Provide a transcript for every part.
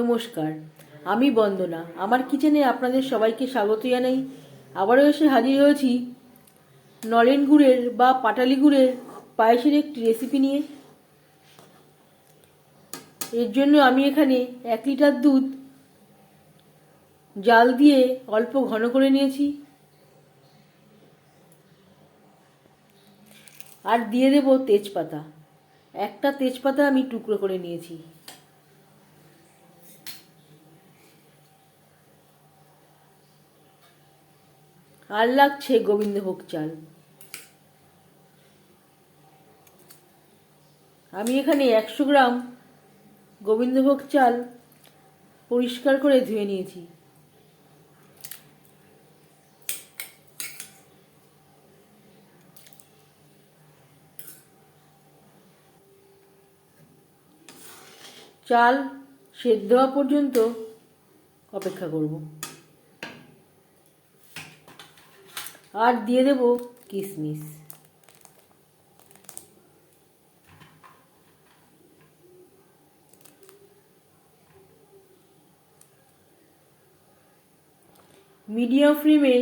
নমস্কার, আমি বন্দনা। আমার কিচেনে আপনাদের সবাইকে স্বাগত জানাই। আবারও এসে হাজির হয়েছি নলেন গুড়ের বা পাটালি গুড়ের পায়েসের একটি রেসিপি নিয়ে। এর জন্য আমি এখানে এক লিটার দুধ জাল দিয়ে অল্প ঘন করে নিয়েছি। আর দিয়ে দেব তেজপাতা। একটা তেজপাতা আমি টুকরো করে নিয়েছি। আর লাগছে গোবিন্দভোগ চাল। আমি এখানে একশো গ্রাম গোবিন্দভোগ চাল পরিষ্কার করে ধুয়ে নিয়েছি। চাল সেদ্ধ হওয়া পর্যন্ত অপেক্ষা করব। আর দিয়ে দেব কিশমিশ মিডিয়াম ফ্লেমে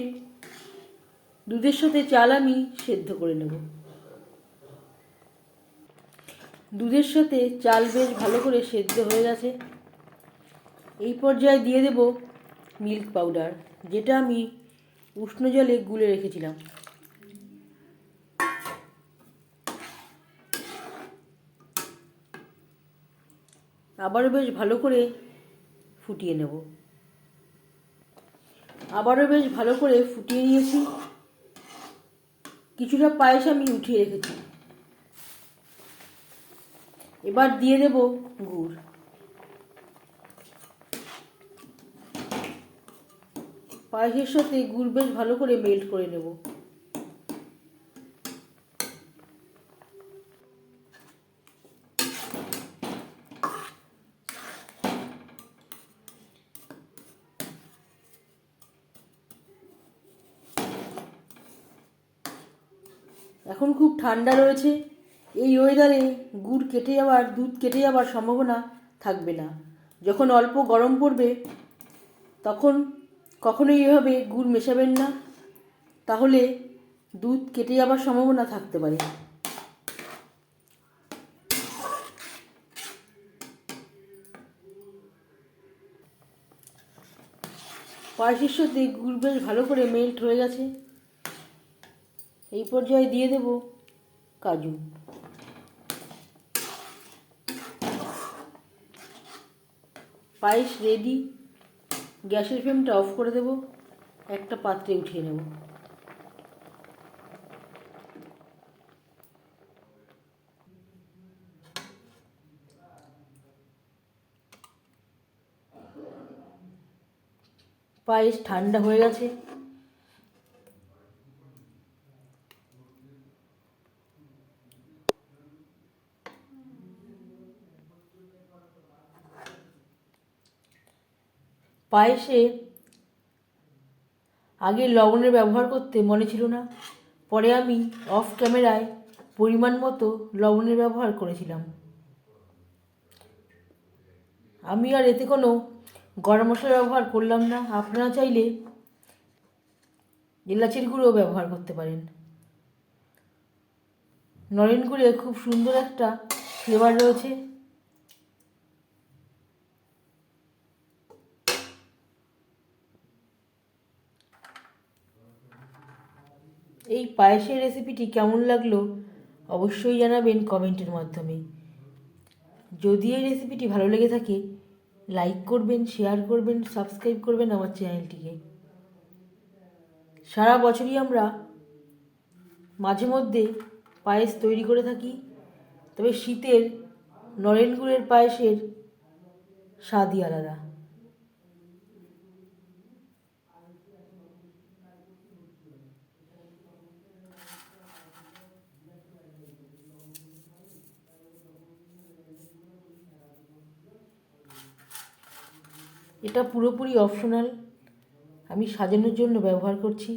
দুধের সাথে চাল আমি সেদ্ধ করে নেব। দুধের সাথে চাল বেশ ভালো করে সেদ্ধ হয়ে গেছে। এই পর্যায়ে দিয়ে দেব মিল্ক পাউডার, যেটা আমি উষ্ণ জলে গুলে রেখেছিলাম। আবারও বেশ ভালো করে ফুটিয়ে নেব। আবারও বেশ ভালো করে ফুটিয়ে নিয়েছি। কিছুটা পায়েস আমি উঠিয়ে রেখেছি। এবার দিয়ে দেব গুড়। পায়েসের সাথে গুড় বেশ ভালো করে মেল্ট করে নেব। এখন খুব ঠান্ডা রয়েছে, এই ওয়েদারে গুড় কেটে যাওয়ার, দুধ কেটে যাওয়ার সম্ভাবনা থাকবে না। যখন অল্প গরম পড়বে, তখন কখনোই এভাবে গুড় মেশাবেন না। তাহলে দুধ কেটে যাওয়ার সম্ভাবনা থাকতে পারে। পায়েসের সাথে গুড় বেশ ভালো করে মেল্ট হয়ে গেছে। এই পর্যায়ে দিয়ে দেব কাজু। পায়েস রেডি গ্যাসের ফ্লেমটা অফ করে দেব একটা পাত্রে উঠিয়ে নেব। পায়েস ঠান্ডা হয়ে গেছে। পায়েসে আগে লবণের ব্যবহার করতে মনে ছিল না। পরে আমি অফ ক্যামেরায় পরিমাণ মতো লবণের ব্যবহার করেছিলাম। আমি আর এতে কোনো গরম মশলা ব্যবহার করলাম না। আপনারা চাইলে এলাচের গুঁড়ো ব্যবহার করতে পারেন। নরেন গুঁড়ে খুব সুন্দর একটা ফ্লেভার রয়েছে। এই পায়েসের রেসিপিটি কেমন লাগল অবশ্যই জানাবেন কমেন্টের মাধ্যমে। যদি এই রেসিপিটি ভালো লেগে থাকে লাইক করবেন শেয়ার করবেন সাবস্ক্রাইব করবেন আমার চ্যানেলটিকে সারা বছরই আমরা মাঝে মধ্যে পায়েস তৈরি করে থাকি, তবে শীতের নরেন গুড়ের পায়েসের স্বাদই আলাদা। এটা পুরোপুরি অপশনাল আমি সাজানোর জন্য ব্যবহার করছি।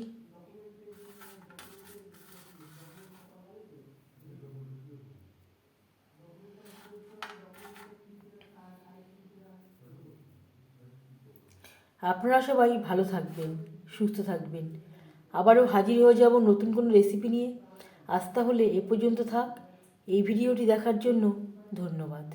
আপনারা সবাই ভালো থাকবেন, সুস্থ থাকবেন। আবারও হাজির হয়ে যাব নতুন কোনো রেসিপি নিয়ে। আজ তাহলে এ পর্যন্ত থাক। এই ভিডিওটি দেখার জন্য ধন্যবাদ।